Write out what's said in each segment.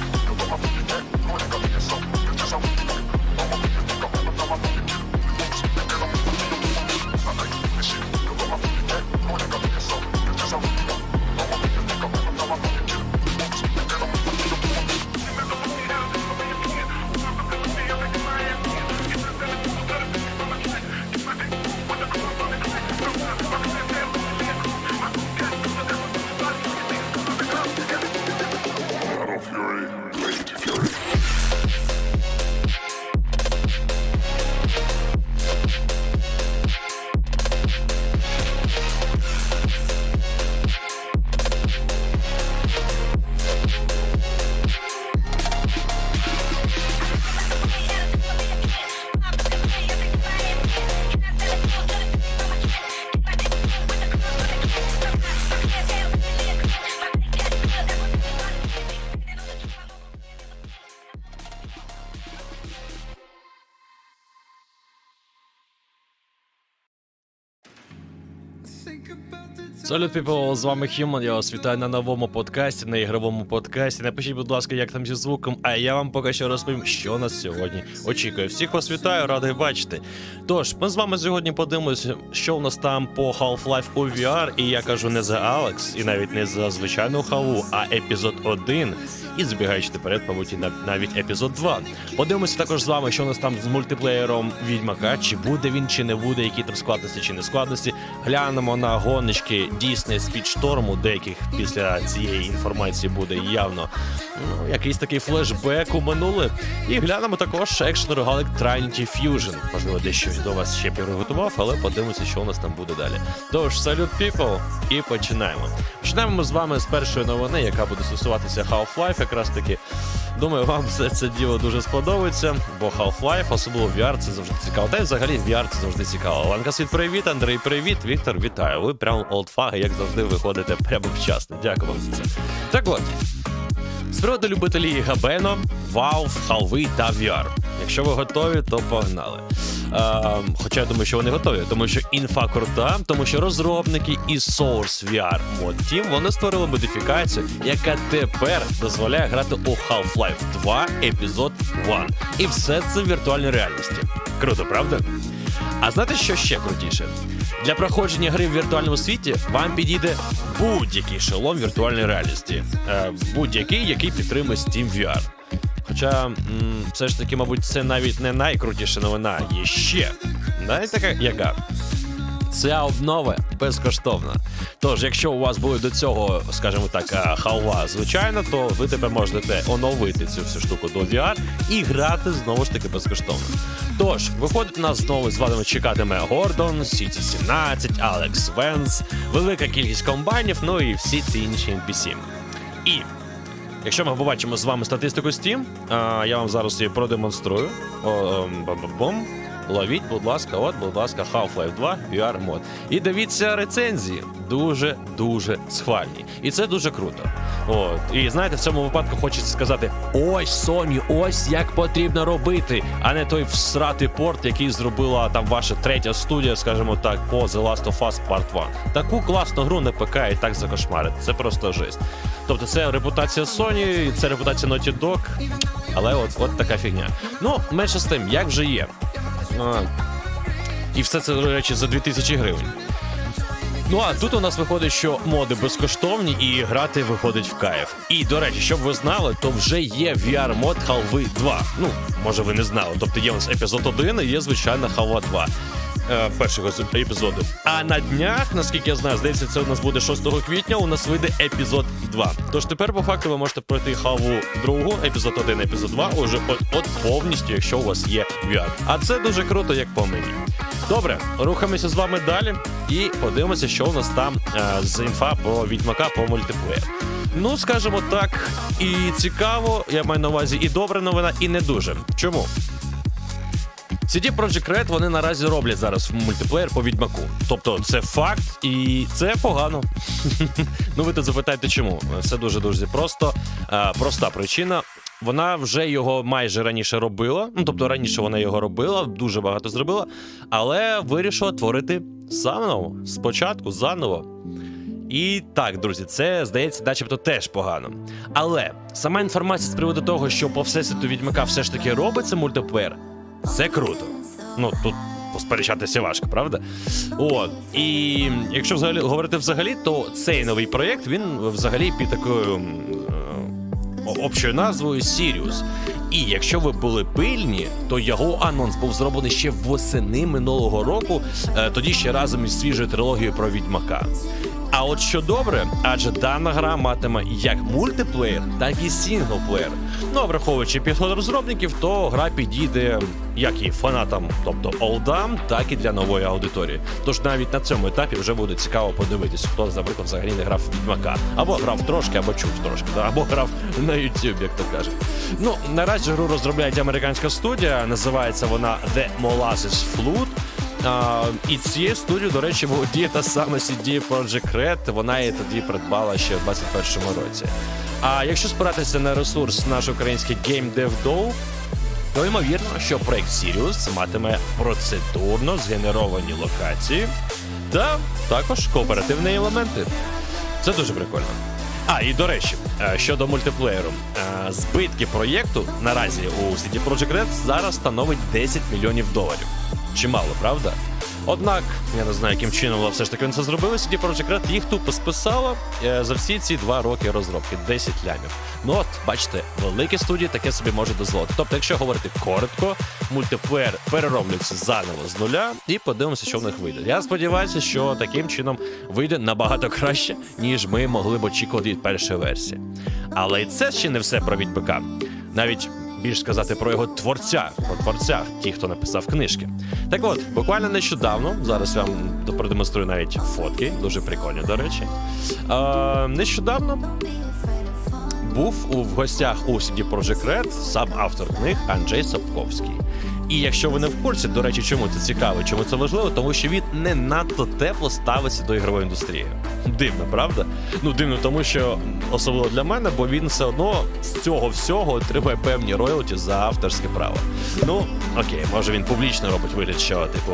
you. Салют, people, з вами Human, я вас вітаю на новому подкасті, на ігровому подкасті. Напишіть, будь ласка, як там зі звуком, а я вам поки що розповім, що нас сьогодні очікує. Всіх вас вітаю, радий бачити. Тож, ми з вами сьогодні подивимося, що в нас там по Half-Life у VR, і я кажу не за Алекс, і навіть не за звичайну халу, а епізод 1. І збігаючи наперед, мабуть, на- навіть епізод 2. Подивимося також з вами, що у нас там з мультиплеєром Відьмака, чи буде він, чи не буде, які там складності чи не складності. Глянемо на гоночки Disney Speedstorm, деяких після цієї інформації буде явно ну, якийсь такий флешбек у минуле. І глянемо також екшен рогалик Trinity Fusion. Можливо, дещо до вас ще приготував, але подивимося, що у нас там буде далі. Тож, салют, people, і починаємо. Починаємо ми з вами з першої новини, яка буде стосуватися Half-Life. Якраз таки думаю, вам все це діло дуже сподобається, бо Half-Life, особливо VR, це завжди цікаво. Та й взагалі VR це завжди цікаво. Ланка світ, привіт, Андрій, привіт, Віктор, вітаю. Ви прям олдфаги, як завжди, виходите прямо вчасно. Дякую вам за це. Так от. З приводу любителі Габено, Valve, халви та VR. Якщо ви готові, то погнали. Ем, хоча я думаю, що вони готові, тому що інфа крута, тому що розробники із Source VR Mod Team вони створили модифікацію, яка тепер дозволяє грати у Half-Life 2 епізод 1. І все це в віртуальній реальності. Круто, правда? А знаєте, що ще крутіше? Для проходження гри в віртуальному світі вам підійде будь-який шолом віртуальної реальності, е, будь-який, який підтримує Steam VR. Хоча, м, все ж таки, мабуть, це навіть не найкрутіша новина. Є ще. Знаєте, яка- яка? Ця обнова безкоштовна. Тож, якщо у вас були до цього, скажімо так, е, халва звичайна, то ви тепер можете оновити цю всю штуку до VR і грати знову ж таки безкоштовно. Тож, виходить, нас знову з вами чекатиме Гордон, Сіті 17, Алекс Венс, велика кількість комбайнів, ну і всі ці інші NPC. І Якщо ми побачимо з вами статистику Steam, я вам зараз її продемонструю. О, ем. Ловіть, будь ласка, от, будь ласка, Half-Life 2 VR мод. І дивіться рецензії. Дуже дуже схвальні. І це дуже круто. От. І знаєте, в цьому випадку хочеться сказати: ось Sony, ось як потрібно робити, а не той всратий порт, який зробила там ваша третя студія, скажімо так, по The Last of Us Part 1. Таку класну гру на ПК і так закошмарить. Це просто жесть. Тобто це репутація Sony, це репутація Naughty Dog, але от, от така фігня. Ну, менше з тим, як вже є. І все це, до речі, за 2000 гривень. Ну а тут у нас виходить, що моди безкоштовні і грати виходить в кайф. І до речі, щоб ви знали, то вже є VR-мод Halvi 2. Ну, може ви не знали. Тобто є у нас епізод 1 і є звичайна Halva 2. Е, першого епізоду. А на днях, наскільки я знаю, здається, це у нас буде 6 квітня. У нас вийде епізод 2. Тож тепер, по факту, ви можете пройти хаву другу, епізод 1, епізод 2, уже от, повністю, якщо у вас є VR. А це дуже круто, як по мені. Добре, рухаємося з вами далі і подивимося, що у нас там е, з інфа про відьмака по мультиплеєр. Ну, скажімо так, і цікаво, я маю на увазі і добра новина, і не дуже. Чому? CD Projekt Red вони наразі роблять зараз мультиплеєр по відьмаку. Тобто це факт, і це погано. ну ви тут запитаєте, чому? Все дуже дуже просто. Проста причина. Вона вже його майже раніше робила. Ну тобто раніше вона його робила, дуже багато зробила, але вирішила творити заново, спочатку, заново. І так, друзі, це здається, начебто теж погано. Але сама інформація з приводу того, що по всесвіту відьмака все ж таки робиться мультиплеєр, це круто. Ну тут посперечатися важко, правда? От і якщо взагалі говорити взагалі, то цей новий проєкт він взагалі під такою е, общою назвою Sirius. І якщо ви були пильні, то його анонс був зроблений ще восени минулого року, е, тоді ще разом із свіжою трилогією про відьмака. А от що добре, адже дана гра матиме як мультиплеєр, так і сінглплеєр. Ну а враховуючи підход розробників, то гра підійде як і фанатам, тобто олдам, так і для нової аудиторії. Тож навіть на цьому етапі вже буде цікаво подивитись, хто, наприклад, взагалі не грав в відьмака, або грав трошки, або чув трошки, або грав на YouTube, як то кажуть. Ну наразі гру розробляє американська студія, називається вона The Molasses Flood. А, і цією студією, до речі, володіє та сама CD Projekt Red. Вона її тоді придбала ще в 21-му році. А якщо спиратися на ресурс наш український Game Dev Doll, то ймовірно, що проект Sirius матиме процедурно згенеровані локації, Да, також кооперативні елементи. Це дуже прикольно. А, і до речі, е, щодо мультиплеєру, е, збитки проєкту наразі у CD Projekt Red зараз становить 10 мільйонів доларів. Чимало, правда? Однак, я не знаю, яким чином все ж таки це зробили. CD Projekt Red їх тупо списала е, за всі ці два роки розробки 10 лямів. Ну от, бачите, великі студії таке собі можуть дозволити. Тобто, якщо говорити коротко, мультиплеєр перероблюється заново з нуля і подивимося, що в них вийде. Я сподіваюся, що таким чином вийде набагато краще, ніж ми могли б очікувати від першої версії. Але і це ще не все про від ПК. Навіть більш сказати про його творця, про творця, ті, хто написав книжки. Так от, буквально нещодавно, зараз я вам продемонструю навіть фотки, дуже прикольні, до речі. Е, нещодавно був у в гостях у CD Projekt Red сам автор книг Анджей Сапковський. І якщо ви не в курсі, до речі, чому це цікаво, чому це важливо, тому що він не надто тепло ставиться до ігрової індустрії. Дивно, правда? Ну дивно, тому що особливо для мене, бо він все одно з цього всього отримує певні роялті за авторське право. Ну окей, може він публічно робить вигляд, що типу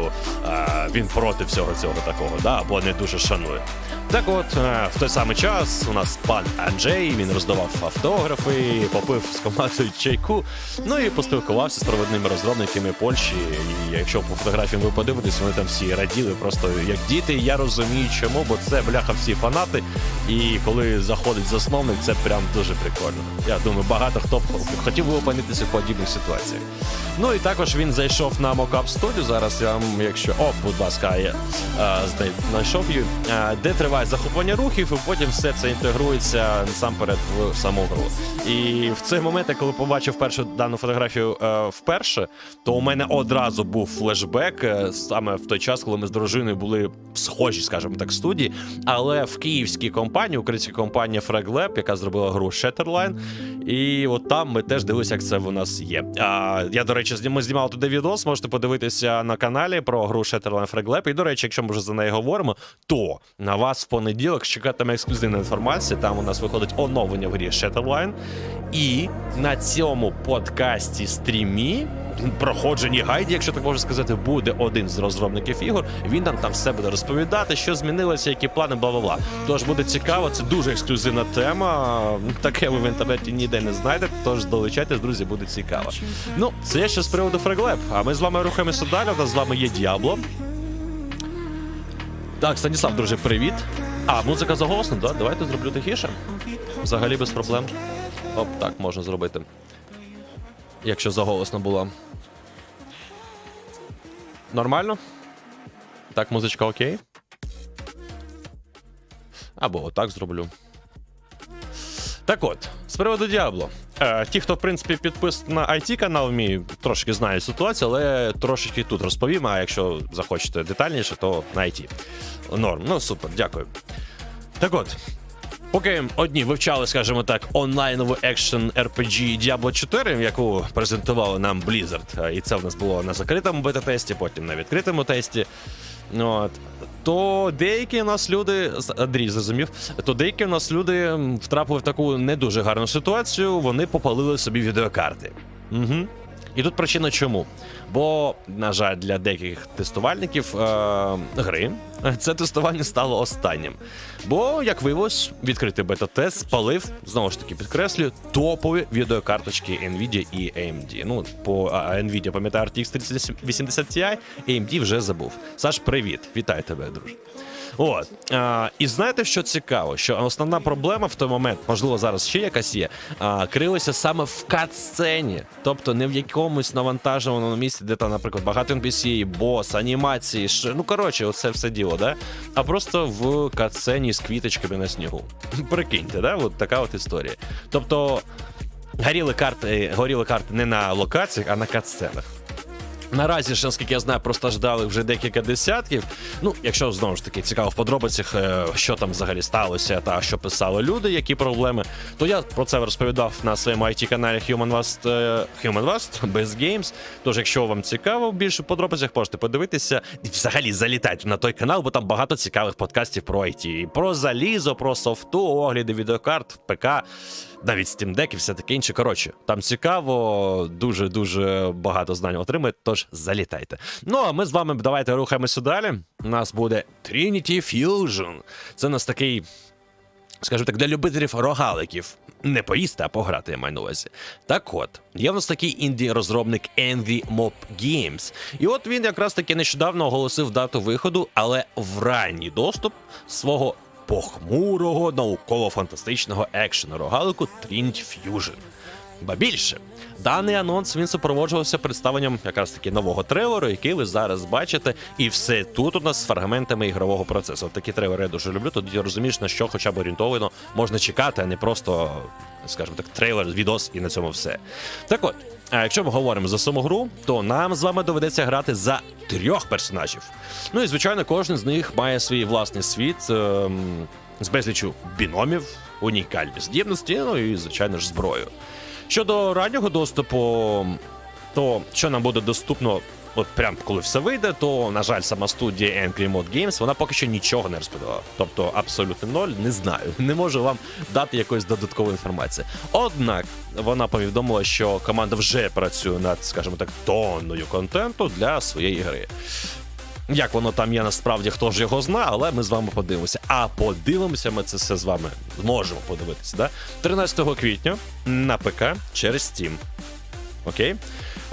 він проти всього цього такого, да, або не дуже шанує. Так от, е, в той самий час у нас пан Анджей, він роздавав автографи, попив з командою чайку, ну і поспілкувався з провідними розробниками Польщі. І якщо по фотографіям ви подивитесь, вони там всі раділи, просто як діти. Я розумію, чому, бо це бляха всі фанати. І коли заходить засновник, це прям дуже прикольно. Я думаю, багато хто б хотів би опинитися в подібних ситуаціях. Ну і також він зайшов на Mockup Studio. Зараз я вам, якщо о, будь ласка, я знайшов її, де триває захоплення рухів, і потім все це інтегрується насамперед в саму гру. І в цей момент, коли побачив першу дану фотографію е, вперше, то у мене одразу був флешбек е, саме в той час, коли ми з дружиною були схожі, скажімо так, студії. Але в київській компанії, українська компанія FragLab, яка зробила гру Shatterline, і от там ми теж дивилися, як це в нас є. А, я, до речі, ми знімали туди відос, можете подивитися на каналі про гру Shatterline FragLab. І, до речі, якщо ми вже за неї говоримо, то на вас в понеділок чекатиме ексклюзивна інформація. Там у нас виходить оновлення в грі Shatterline. І на цьому подкасті стрімі. Проходженні гайді, якщо так можна сказати, буде один з розробників ігор. Він нам там все буде розповідати, що змінилося, які плани, бла бла бла. Тож буде цікаво, це дуже ексклюзивна тема. Таке ви в інтернеті ніде не знайдете. Тож долучайтесь, друзі, буде цікаво. Ну, це ще з приводу Фреглеб. А ми з вами рухаємося далі. У нас з вами є Діабло. Так, Станіслав, друже, привіт. А, музика заголосна, да? Давайте зроблю тихіше. Взагалі без проблем. Оп, так можна зробити. Якщо заголосно було. Нормально? Так, музичка окей. Або отак зроблю. Так от, з приводу Діабло. Е, ті, хто, в принципі, підписаний на IT канал мій, трошки знають ситуацію, але трошечки тут розповім. А якщо захочете детальніше, то на IT. Норм. Ну, супер, дякую. Так от, Поки одні вивчали, скажімо так, онлайнову екшен RPG Diablo 4, яку презентували нам Blizzard, е, і це в нас було на закритому бета-тесті, потім на відкритому тесті. От. То деякі у нас люди, Андрій зрозумів, то деякі у нас люди втрапили в таку не дуже гарну ситуацію, вони попалили собі відеокарти. Угу. І тут причина чому? Бо, на жаль, для деяких тестувальників е- гри е, це тестування стало останнім. Бо, як виявилось, відкритий бета-тест спалив, знову ж таки підкреслюю, топові відеокарточки Nvidia і AMD. Ну, по а, Nvidia, пам'ятаю, RTX 3080 Ti, AMD вже забув. Саш, привіт, вітаю тебе, друже. От а, і знаєте, що цікаво? Що основна проблема в той момент, можливо, зараз ще якась є, а, крилася саме в кат-сцені, тобто не в якомусь навантаженому місці, де там, наприклад, багато NPC, бос, анімації, ш... ну коротше, оце все діло, да? А просто в кат-сцені з квіточками на снігу. Прикиньте, да? От така от історія. Тобто. Горіли карти, горіли карти не на локаціях, а на кат-сценах. Наразі ж, наскільки я знаю, простраждали вже декілька десятків. Ну, якщо знову ж таки цікаво в подробицях, е, що там взагалі сталося, та що писали люди, які проблеми, то я про це розповідав на своєму it каналі Human Vast, е, Human Vast без Games. Тож, якщо вам цікаво більше в подробицях, можете подивитися і взагалі залітайте на той канал, бо там багато цікавих подкастів про IT. І про залізо, про софту, огляди відеокарт, ПК. навіть Steam Deck і все таке інше. Коротше, там цікаво, дуже дуже багато знань отримаєте, тож залітайте. Ну а ми з вами давайте рухаємося далі. У нас буде Trinity Fusion. Це у нас такий скажімо так, для любителів рогаликів. Не поїсти, а пограти, я маю на увазі. Так от, є в нас такий інді-розробник Envy Mob Games. І от він якраз таки нещодавно оголосив дату виходу, але в ранній доступ свого похмурого науково-фантастичного екшену рогалику Trinity Fusion. Ба більше, даний анонс він супроводжувався представленням якраз таки нового трейлеру, який ви зараз бачите, і все тут у нас з фрагментами ігрового процесу. Такі трейлери я дуже люблю. Тоді розумієш, на що хоча б орієнтовано можна чекати, а не просто, скажімо так, трейлер, відос і на цьому все. Так от. А якщо ми говоримо за саму гру, то нам з вами доведеться грати за трьох персонажів. Ну і звичайно, кожен з них має свій власний світ ем, з безлічю біномів, унікальні здібності, ну і звичайно ж зброю. Щодо раннього доступу, то що нам буде доступно, от прям коли все вийде, то на жаль, сама студія Angry Mod Games, вона поки що нічого не розповіла. Тобто абсолютно ноль, не знаю. Не можу вам дати якоїсь додаткової інформації. Однак вона повідомила, що команда вже працює над, скажімо так, тонною контенту для своєї гри. Як воно там є насправді, хто ж його знає, але ми з вами подивимося. А подивимося, ми це все з вами зможемо подивитися. Да? 13 квітня на ПК через Steam. Окей.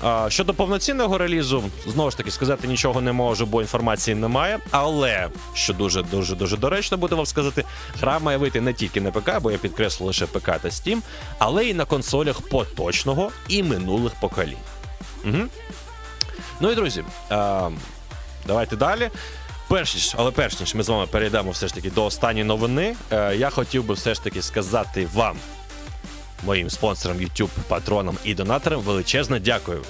А, щодо повноцінного релізу, знову ж таки, сказати нічого не можу, бо інформації немає. Але що дуже дуже дуже доречно буде вам сказати, гра має вийти не тільки на ПК, бо я підкреслю лише ПК та Steam, але й на консолях поточного і минулих поколінь. Угу. Ну і друзі, давайте далі. Перш ніж, але перш ніж ми з вами перейдемо все ж таки до останньої новини, е, я хотів би все ж таки сказати вам, моїм спонсорам, YouTube, патронам і донаторам, величезне дякую.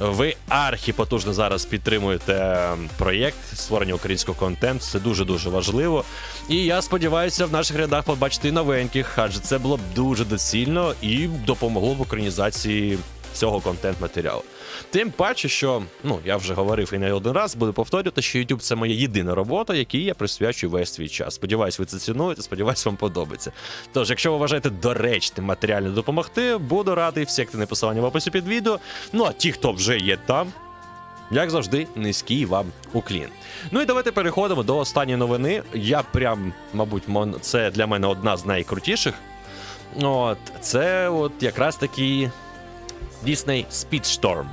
Ви архіпотужно зараз підтримуєте е, проєкт створення українського контенту. Це дуже дуже важливо. І я сподіваюся, в наших рядах побачити новеньких, адже це було б дуже доцільно і допомогло в українізації цього контент-матеріалу. Тим паче, що ну я вже говорив і не один раз, буду повторювати, що YouTube це моя єдина робота, якій я присвячую весь свій час. Сподіваюсь, ви це цінуєте, сподіваюсь, вам подобається. Тож, якщо ви вважаєте доречним матеріально допомогти, буду радий всі активне посилання в описі під відео. Ну а ті, хто вже є там. Як завжди, низький вам уклін. Ну і давайте переходимо до останньої новини. Я прям, мабуть, це для мене одна з найкрутіших. От, це от якраз таки Disney Speedstorm.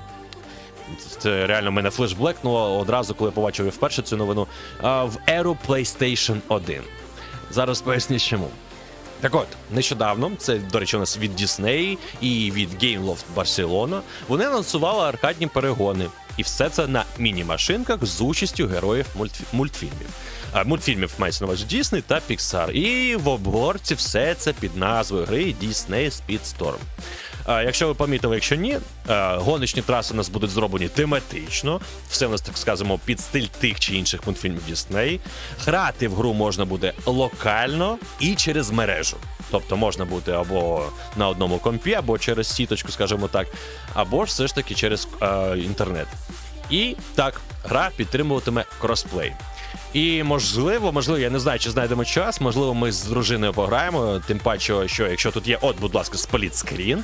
Це реально мене флеш блекнуло одразу, коли я побачив вперше цю новину. В еру PlayStation 1. Зараз поясню чому. Так от, нещодавно, це, до речі, у нас від Disney і від Gameloft Barcelona, вони анонсували аркадні перегони. І все це на міні-машинках з участю героїв мультфі- мультфільмів. А, мультфільмів мається на увазі Disney та Pixar. І в обгорці все це під назвою гри Disney Speedstorm. Якщо ви помітили, якщо ні, гоночні траси у нас будуть зроблені тематично. Все у нас, так скажемо, під стиль тих чи інших мультфільмів Disney. Грати в гру можна буде локально і через мережу. Тобто можна бути або на одному компі, або через сіточку, скажімо так, або ж все ж таки через е, інтернет. І так, гра підтримуватиме кросплей. І можливо, можливо, я не знаю, чи знайдемо час. Можливо, ми з дружиною пограємо. Тим паче, що якщо тут є, от, будь ласка, сплітскрін,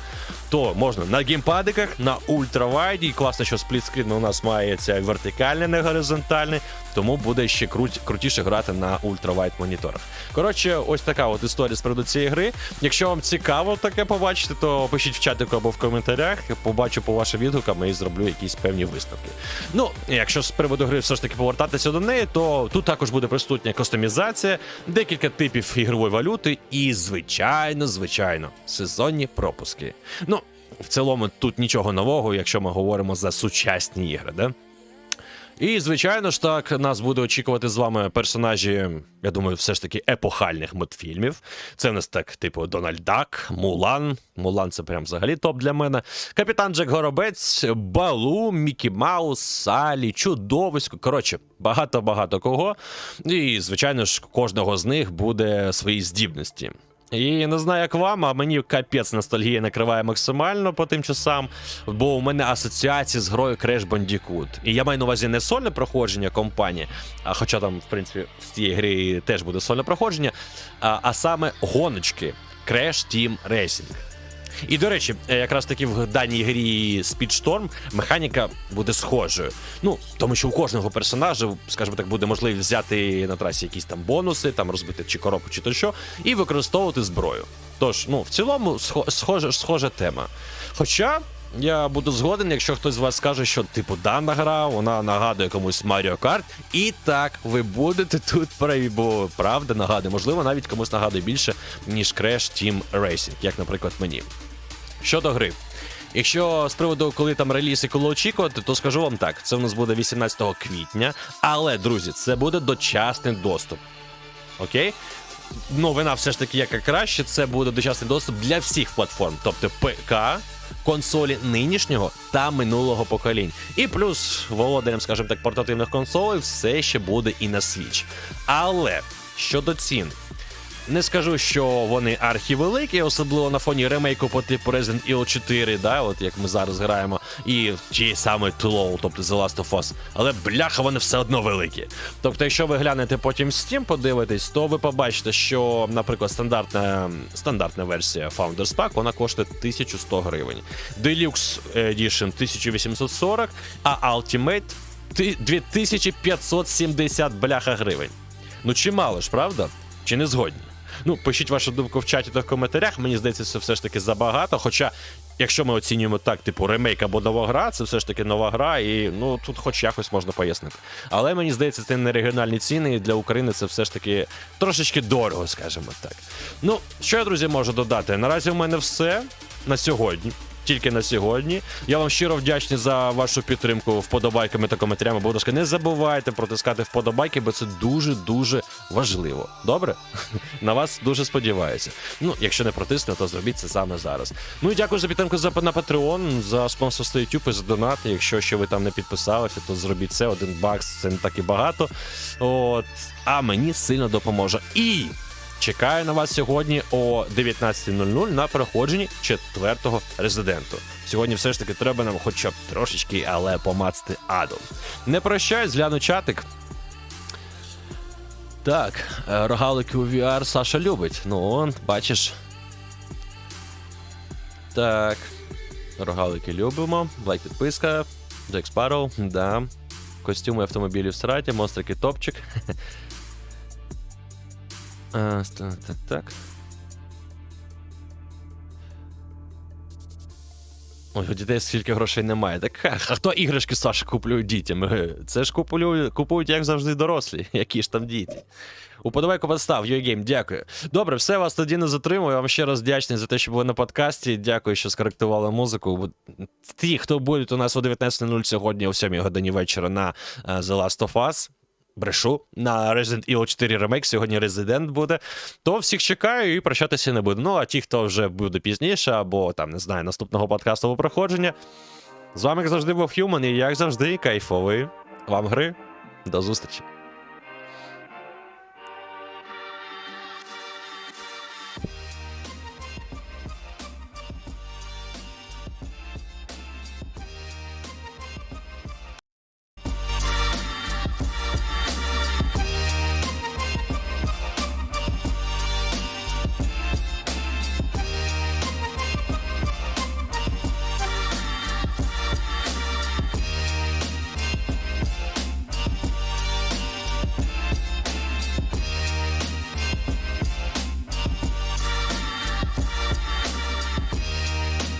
то можна на геймпадиках, на ультравайді. І класно, що сплітскрін у нас має це вертикальне, не горизонтальне, тому буде ще круть, крутіше грати на ультравайд моніторах. Коротше, ось така от історія з приводу цієї гри. Якщо вам цікаво таке побачити, то пишіть в чатику або в коментарях. Побачу по вашим відгукам і зроблю якісь певні висновки. Ну, якщо з приводу гри все ж таки повертатися до неї, то тут також буде присутня кастомізація, декілька типів ігрової валюти і, звичайно, звичайно, сезонні пропуски. Ну, в цілому тут нічого нового, якщо ми говоримо за сучасні ігри, да? І, звичайно ж, так, нас буде очікувати з вами персонажі, я думаю, все ж таки епохальних мультфільмів. Це в нас так, типу, Дональд Дак, Мулан. Мулан це прям взагалі топ для мене. Капітан Джек Горобець, Балу, Мікі Маус, Салі, Чудовисько. Коротше, багато-багато кого. І, звичайно ж, кожного з них буде свої здібності. І не знаю, як вам, а мені капець ностальгія накриває максимально по тим часам, бо у мене асоціації з грою Crash Bandicoot. І я маю на увазі не сольне проходження компанії, а хоча там, в принципі, в цієї грі теж буде сольне проходження, а, а саме гоночки. Crash Team Racing. І до речі, е, якраз таки в даній грі Speedstorm механіка буде схожою. Ну, тому що у кожного персонажа, скажімо так, буде можливість взяти на трасі якісь там бонуси, там розбити чи коробку, чи то що, і використовувати зброю. Тож, ну, в цілому, схо- схожа, схожа тема. Хоча. Я буду згоден, якщо хтось з вас скаже, що типу дана гра, вона нагадує комусь Mario Kart. І так, ви будете тут праві, бо правда нагадує, можливо, навіть комусь нагадує більше, ніж Crash Team Racing, як, наприклад, мені. Щодо гри. Якщо з приводу, коли там реліз і коли очікувати, то скажу вам так: це в нас буде 18 квітня. Але, друзі, це буде дочасний доступ. Окей? Новина все ж таки, яка краще, це буде дочасний доступ для всіх платформ, тобто ПК, консолі нинішнього та минулого поколінь. І плюс володарям, скажімо так, портативних консолей все ще буде і на Switch. Але щодо цін, не скажу, що вони архівеликі, особливо на фоні ремейку по типу Resident Evil 4, да, от як ми зараз граємо, і ті саме Тлоу, тобто The Last of Us. Але бляха, вони все одно великі. Тобто, якщо ви глянете потім Steam, подивитесь, то ви побачите, що, наприклад, стандартна, стандартна версія Founders Pack, вона коштує 1100 гривень. Deluxe Edition 1840, а Ultimate 2570 бляха гривень. Ну чимало ж, правда? Чи не згодні? Ну, пишіть вашу думку в чаті та в коментарях. Мені здається, це все ж таки забагато. Хоча, якщо ми оцінюємо так, типу ремейк або нова гра, це все ж таки нова гра, і ну тут хоч якось можна пояснити. Але мені здається, це не регіональні ціни, і для України це все ж таки трошечки дорого, скажімо так. Ну, що я, друзі, можу додати? Наразі у мене все на сьогодні. Тільки на сьогодні. Я вам щиро вдячний за вашу підтримку вподобайками та коментарями. Будь ласка, не забувайте протискати вподобайки, бо це дуже дуже важливо. Добре? На вас дуже сподіваюся. Ну, якщо не протисне, то зробіть це саме зараз. Ну і дякую за підтримку за на Patreon, за спонсорство YouTube і за донати. Якщо ще ви там не підписалися, то зробіть це. Один бакс це не так і багато. От, а мені сильно допоможе. І Чекаю на вас сьогодні о 19.00 на проходженні четвертого резиденту. Сьогодні все ж таки треба нам хоча б трошечки, але помацати адом. Не прощаюсь, гляну чатик. Так, е, рогалики у VR Саша любить. Ну, он, бачиш. Так. Рогалики любимо. Лайк підписка. Джек Спарроу, да. Костюми автомобілів в сраті, монстрики топчик. А, так. Ой, у дітей скільки грошей немає. Так а хто іграшки Саша куплює дітям? Е, Це ж купують, купують, як завжди, дорослі. Які ж там діти. Уподобайку постав, YouGame, дякую. Добре, все вас тоді не затримую. Вам ще раз вдячний за те, що були на подкасті. Дякую, що скоректували музику. Ті, хто будуть у нас о 19.00 сьогодні, о 7 годині вечора на е, The Last of Us. Брешу на Resident Evil 4 ремейк, сьогодні Resident буде. То всіх чекаю і прощатися не буду. Ну а ті, хто вже буде пізніше, або там не знаю, наступного подкастового проходження. З вами як завжди був Human, і як завжди, кайфовий вам гри. До зустрічі.